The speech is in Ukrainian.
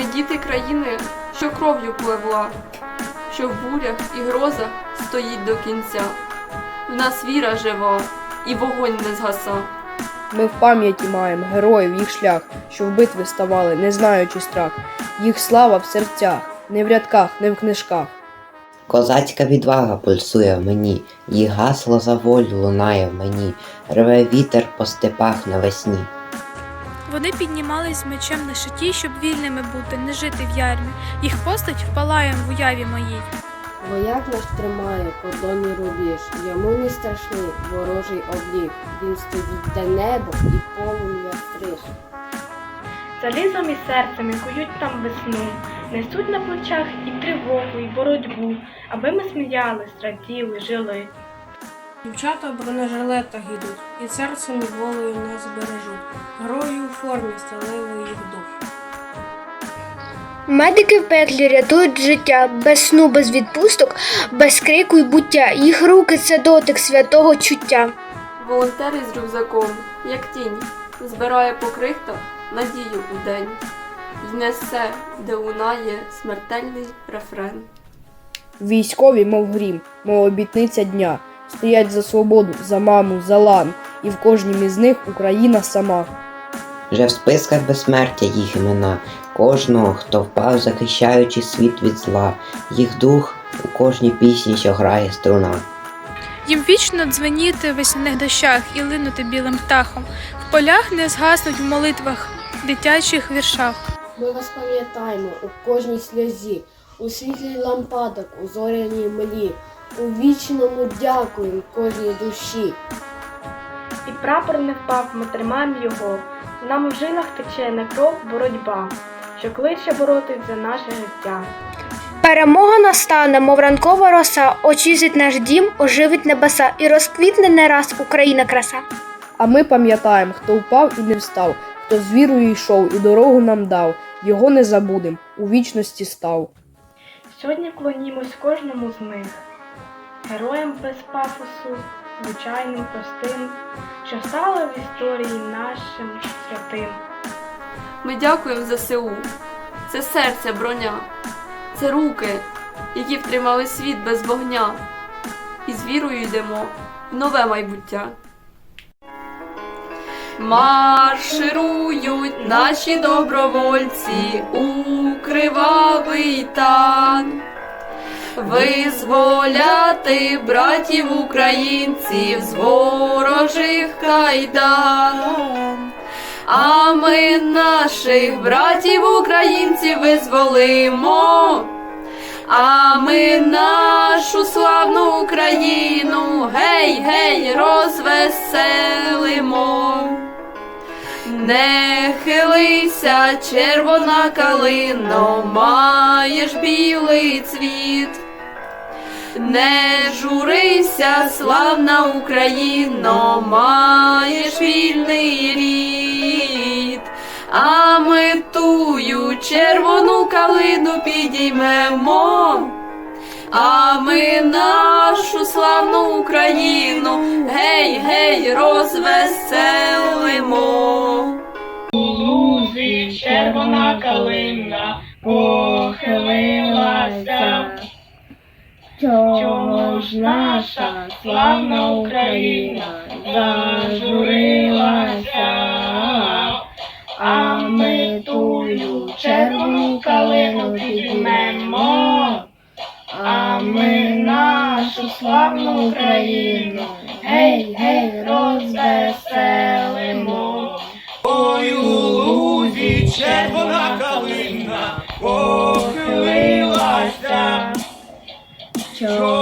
діти країни, що кров'ю пливла, що в бурях і грозах стоїть до кінця. В нас віра жива і вогонь не згаса. Ми в пам'яті маємо героїв їх шлях, що в битви ставали, не знаючи страх. Їх слава в серцях, не в рядках, не в книжках. Козацька відвага пульсує в мені, їх гасло за волю лунає в мені, рве вітер по степах навесні. Вони піднімались мечем на шиті, щоб вільними бути, не жити в ярмі. Їх постать впалає в уяві моїй. Вояк наш тримає кордонний рубіж, йому не страшний ворожий облік. Він стоїть де небо і полум'я стриж. Залізом і серцем і кують там весну, несуть на плечах і тривогу, і боротьбу, аби ми сміялись, раділи, жили. Дівчата в бронежилетах ідуть, і серцем і волею нас бережуть. Герої у формі сталевий їх дух. Медики в пеклі рятують життя без сну, без відпусток, без крику й буття. Їх руки це дотик святого чуття. Волонтери з рюкзаком, як тінь, збирає по крихтах надію у день. І несе, де лунає смертельний рефрен. Військові, мов грім, мов обітниця дня, стоять за свободу, за маму, за лан, і в кожнім із них Україна сама. Вже в списках безсмертя їх імена, кожного, хто впав, захищаючи світ від зла, їх дух у кожній пісні, що грає струна. Їм вічно дзвеніти в весняних дощах і линути білим птахом. В полях не згаснуть в молитвах, дитячих віршах. Ми вас пам'ятаємо у кожній сльозі, у світлій лампадок, у зоряній млі, у вічному дякуємо кожній душі. І прапор не впав, ми тримаємо його. Нам в жилах тече не кров, боротьба, що кличе боротись за наше життя. Перемога настане, мов ранкова роса, очистить наш дім, оживить небеса і розквітне не раз Україна краса. А ми пам'ятаємо, хто впав і не встав, хто з вірою йшов і дорогу нам дав. Його не забудем, у вічності став. Сьогодні вклонімось кожному з них, героям без пафосу, звичайним простим, що стали в історії нашим святим. Ми дякуємо ЗСУ. Це серце броня, це руки, які втримали світ без вогня. І з вірою йдемо в нове майбуття. Марширують наші добровольці у кривавий тан. Визволяти братів українців з ворожих кайдан. А ми наших братів українців визволимо. А ми нашу славну Україну гей, гей, розвеселимо. Не хилися, червона калино, маєш білий цвіт. Не журися, славна Україно, маєш вільний рід. А ми тую червону калину підіймемо. А ми нашу славну Україну гей, гей, розвеселимо. Лузі червона калина Чого ж наша славна Україна зажурилася, а ми тую червону калину підіймемо, а ми нашу славну Україну. Гей, гей, розвеселимо. Чого